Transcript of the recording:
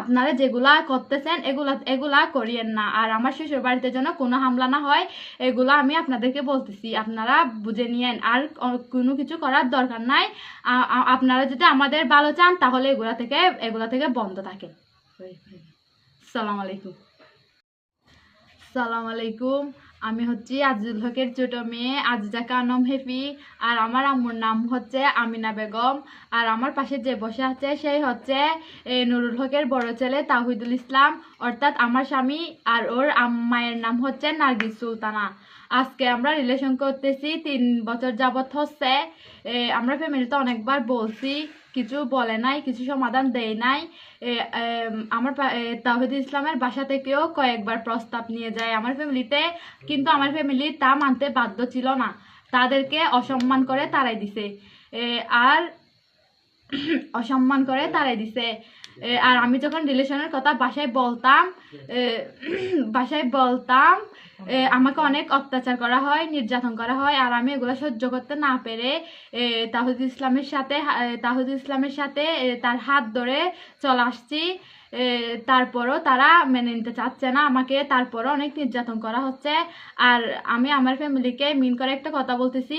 আপনারা যেগুলা করতেছেন এগুলা এগুলা করিয়েন না। আর আমার শ্বশুর বাড়িতে যেন কোনো হামলা না হয় এগুলো আমি আপনাদেরকে বলতেছি। আপনারা বুঝে নিয়েন। আর কোনো কিছু করার দরকার নাই। আপনারা যদি আমাদের ভালো চান তাহলে এগুলা থেকে এগুলা থেকে বন্ধ থাকেন। সালাম আলাইকুম। সালাম আলাইকুম। আমি হচ্ছি আজিজুল হকের ছোট মেয়ে, আজিজা কানম হেফি, আর আমার আম্মুর নাম হচ্ছে আমিনা বেগম। আর আমার পাশে যে বসে আছে, সেই হচ্ছে নুরুল হকের বড় ছেলে তাহিদুল ইসলাম। অর্থাৎ আমার স্বামী আর ওর মায়ের নাম হচ্ছে নার্গিস সুলতানা। আজকে আমরা রিলেশন করতেছি তিন বছর যাবত হচ্ছে। আমরা ফ্যামিলিতে অনেকবার বলছি কিছু বলে নাই, কিছু সমাধান দেয় নাই। আমার তাহিদ ইসলামের বাসা থেকেও কয়েকবার প্রস্তাব নিয়ে যায় আমার ফ্যামিলিতে, কিন্তু আমার ফ্যামিলি তা মানতে বাধ্য ছিল না। তাদেরকে অসম্মান করে তারাই দিছে। আর অসম্মান করে তারাই দিছে। আর আমি যখন রিলেশনের কথা বাসায় বলতাম বাসায় বলতাম আমাকে অনেক অত্যাচার করা হয়, নির্যাতন করা হয়, আর আমি এগুলো সহ্য করতে না পেরে তাহিদ ইসলামের সাথে তাহিদ ইসলামের সাথে তার হাত ধরে চলে আসছি। তারপরও তারা মেনে নিতে চাচ্ছে না আমাকে, তারপরও অনেক নির্যাতন করা হচ্ছে। আর আমি আমার ফ্যামিলিকে মিন করে একটা কথা বলতেছি